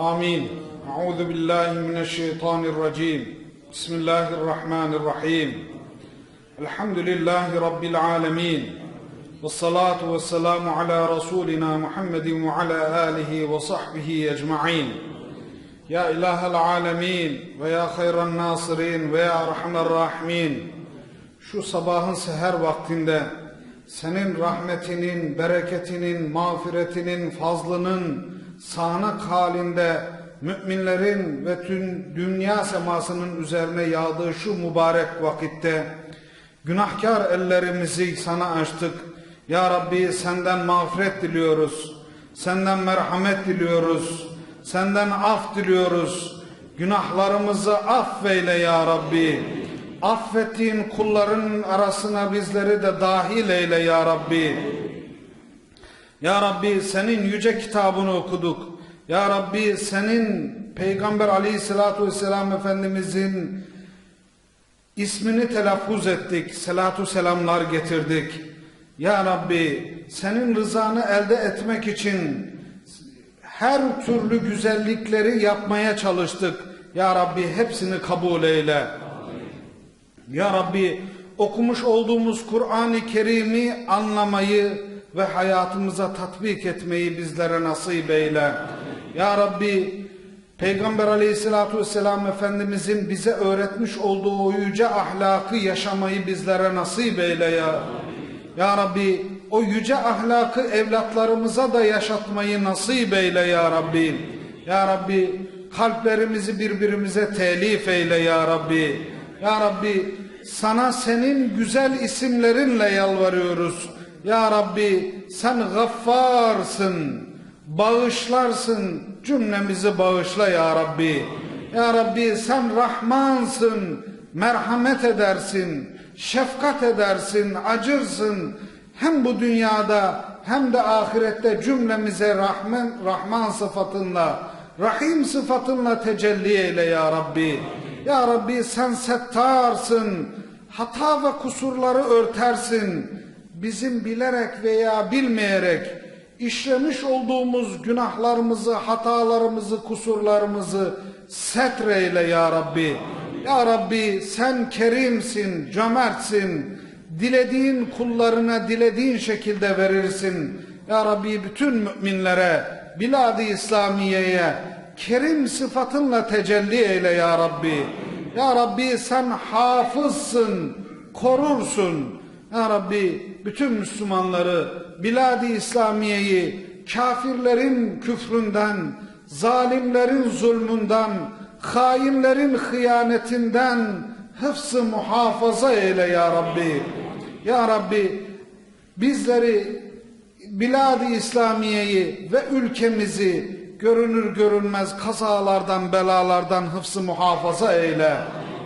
آمين أعوذ بالله من الشيطان الرجيم بسم الله الرحمن الرحيم الحمد لله رب العالمين والصلاة والسلام على رسولنا محمد وعلى آله وصحبه أجمعين يا إله العالمين ويا خير الناصرين ويا أرحم الراحمين şu sabahın seher vaktinde senin rahmetinin, bereketinin, mağfiretinin, fazlının sağanak halinde müminlerin ve tüm dünya semasının üzerine yağdığı şu mübarek vakitte günahkar ellerimizi sana açtık. Ya Rabbi senden mağfiret diliyoruz. Senden merhamet diliyoruz. Senden af diliyoruz. Günahlarımızı affeyle ya Rabbi. Affettiğin kulların arasına bizleri de dahil eyle ya Rabbi. Ya Rabbi senin yüce kitabını okuduk. Ya Rabbi senin Peygamber aleyhissalatu vesselam Efendimizin ismini telaffuz ettik. Selatu selamlar getirdik. Ya Rabbi senin rızanı elde etmek için her türlü güzellikleri yapmaya çalıştık. Ya Rabbi hepsini kabul eyle. Ya Rabbi okumuş olduğumuz Kur'an-ı Kerim'i anlamayı ve hayatımıza tatbik etmeyi bizlere nasip eyle. Ya Rabbi Peygamber aleyhissalatu vesselam Efendimizin bize öğretmiş olduğu yüce ahlakı yaşamayı bizlere nasip eyle ya. Ya Rabbi o yüce ahlakı evlatlarımıza da yaşatmayı nasip eyle ya Rabbi. Ya Rabbi kalplerimizi birbirimize telif eyle ya Rabbi. Ya Rabbi sana senin güzel isimlerinle yalvarıyoruz. Ya Rabbi sen gaffarsın, bağışlarsın, cümlemizi bağışla ya Rabbi. Ya Rabbi sen Rahmansın, merhamet edersin, şefkat edersin, acırsın. Hem bu dünyada hem de ahirette cümlemize Rahman, Rahman sıfatınla, Rahim sıfatınla tecelli eyle ya Rabbi. Ya Rabbi sen settarsın, hata ve kusurları örtersin. Bizim bilerek veya bilmeyerek işlemiş olduğumuz günahlarımızı, hatalarımızı, kusurlarımızı setreyle ya Rabbi. Ya Rabbi sen kerimsin, cömertsin. Dilediğin kullarına dilediğin şekilde verirsin. Ya Rabbi bütün müminlere, bilad-ı İslamiye'ye kerim sıfatınla tecelli eyle ya Rabbi. Ya Rabbi sen hafızsın, korursun. Ya Rabbi bütün Müslümanları, bilad-ı İslamiye'yi kafirlerin küfründen, zalimlerin zulmünden, hainlerin hıyanetinden hıfzı muhafaza eyle ya Rabbi. Ya Rabbi bizleri bilad-ı İslamiye'yi ve ülkemizi görünür görünmez kazalardan, belalardan hıfzı muhafaza eyle.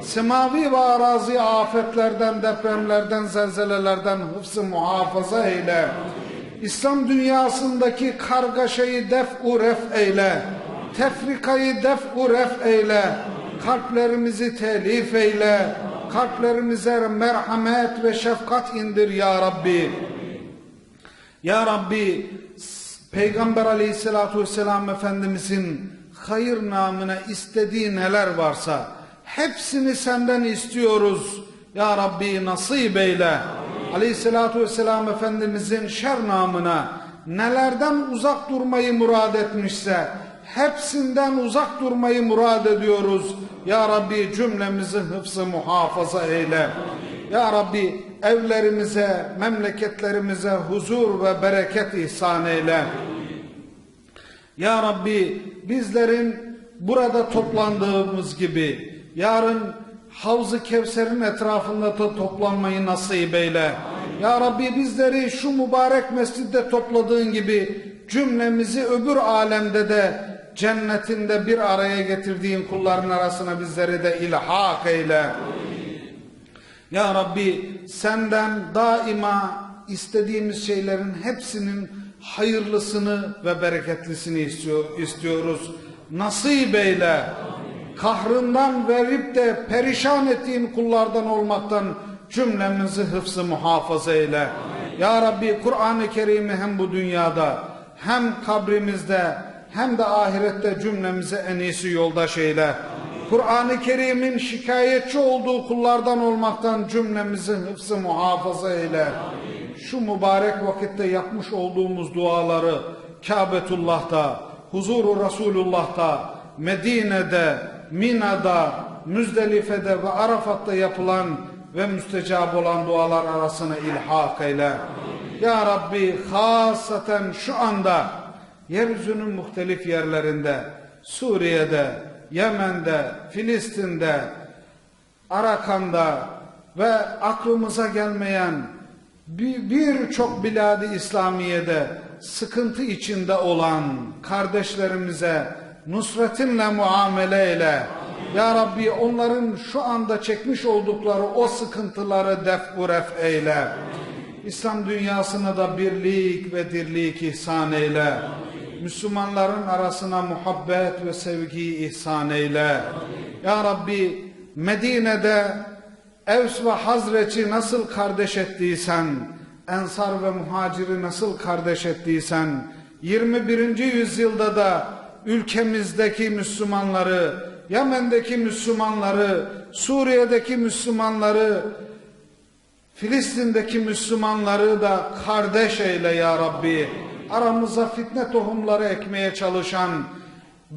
Semavi ve arazi afetlerden, depremlerden, zelzelelerden hıfzı muhafaza eyle. İslam dünyasındaki kargaşayı def-u ref eyle. Tefrikayı def-u ref eyle. Kalplerimizi telif eyle. Kalplerimize merhamet ve şefkat indir ya Rabbi. Ya Rabbi Peygamber aleyhissalatu vesselam Efendimizin hayır namına istediği neler varsa hepsini senden istiyoruz. Ya Rabbi nasip eyle. Aleyhissalatu vesselam Efendimizin şer namına nelerden uzak durmayı murad etmişse hepsinden uzak durmayı murad ediyoruz. Ya Rabbi cümlemizi hıfzı muhafaza eyle. Ya Rabbi evlerimize, memleketlerimize huzur ve bereket ihsan eyle. Ya Rabbi bizlerin burada toplandığımız gibi yarın Havz-ı Kevser'in etrafında da toplanmayı nasip eyle. Ya Rabbi bizleri şu mübarek mescidde topladığın gibi cümlemizi öbür alemde de cennetinde bir araya getirdiğin kulların arasına bizleri de ilhak eyle. Ya Rabbi senden daima istediğimiz şeylerin hepsinin hayırlısını ve bereketlisini istiyor, istiyoruz. Nasip eyle. Kahrından verip de perişan ettiğin kullardan olmaktan cümlemizi hıfzı muhafaza eyle. Ya Rabbi Kur'an-ı Kerim'i hem bu dünyada hem kabrimizde hem de ahirette cümlemize en iyisi yoldaş eyle. Kur'an-ı Kerim'in şikayetçi olduğu kullardan olmaktan cümlemizi hıfzı muhafaza eyle. Şu mübarek vakitte yapmış olduğumuz duaları Kabetullah'ta, huzuru Resulullah'ta, Medine'de, Mina'da, Müzdelife'de ve Arafat'ta yapılan ve müstecab olan dualar arasına ilhak eyle. Ya Rabbi hasaten şu anda yeryüzünün muhtelif yerlerinde, Suriye'de, Yemen'de, Filistin'de, Arakan'da ve aklımıza gelmeyen bir- birçok biladi İslamiye'de sıkıntı içinde olan kardeşlerimize nusretinle muamele eyle. Ya Rabbi onların şu anda çekmiş oldukları o sıkıntıları def ref eyle. İslam dünyasına da birlik ve dirlik ihsan eyle. Müslümanların arasına muhabbet ve sevgi ihsan eyle. Ya Rabbi Medine'de Evs ve Hazreç'i nasıl kardeş ettiysen, Ensar ve Muhacir'i nasıl kardeş ettiysen, 21. yüzyılda da ülkemizdeki Müslümanları, Yemen'deki Müslümanları, Suriye'deki Müslümanları, Filistin'deki Müslümanları da kardeş eyle ya Rabbi. Aramıza fitne tohumları ekmeye çalışan,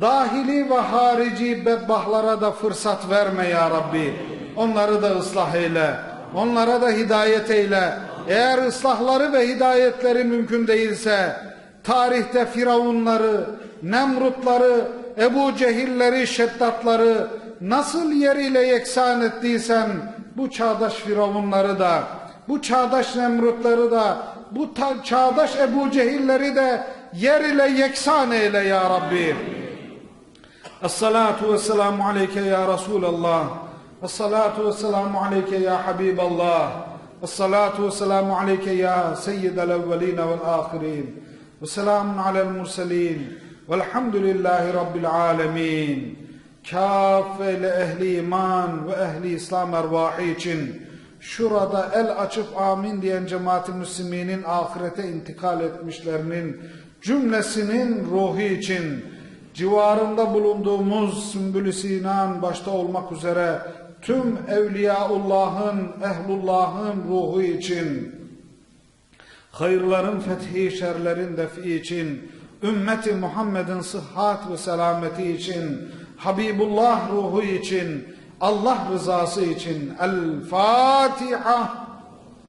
dahili ve harici bedbahlara da fırsat verme ya Rabbi. Onları da ıslah eyle. Onlara da hidayet eyle. Eğer ıslahları ve hidayetleri mümkün değilse, tarihte firavunları, Nemrutları, Ebu Cehilleri, Şeddatları nasıl yeriyle yeksan ettiysen, bu çağdaş firavunları da, bu çağdaş Nemrutları da, bu çağdaş Ebu Cehilleri de yer ile yeksan eyle ya Rabbi. Esselatu vesselamu aleyke ya Resulallah. Esselatu vesselamu aleyke ya Habiballah. Esselatu vesselamu aleyke ya Seyyidel evveline vel ahirin. Ve selamun alel murselin. Velhamdülillahi Rabbil alemin. Kâffeyle ehli iman ve ehli İslam ervahı için şurada el açıp amin diyen cemaat-i müsliminin ahirete intikal etmişlerinin cümlesinin ruhu için civarında bulunduğumuz Sümbül-i Sinan başta olmak üzere tüm Evliyaullah'ın, Ehlullah'ın ruhu için hayırların fethi, şerlerin defi için, ümmeti Muhammed'in sıhhat ve selameti için, Habibullah ruhu için, Allah rızası için El Fatiha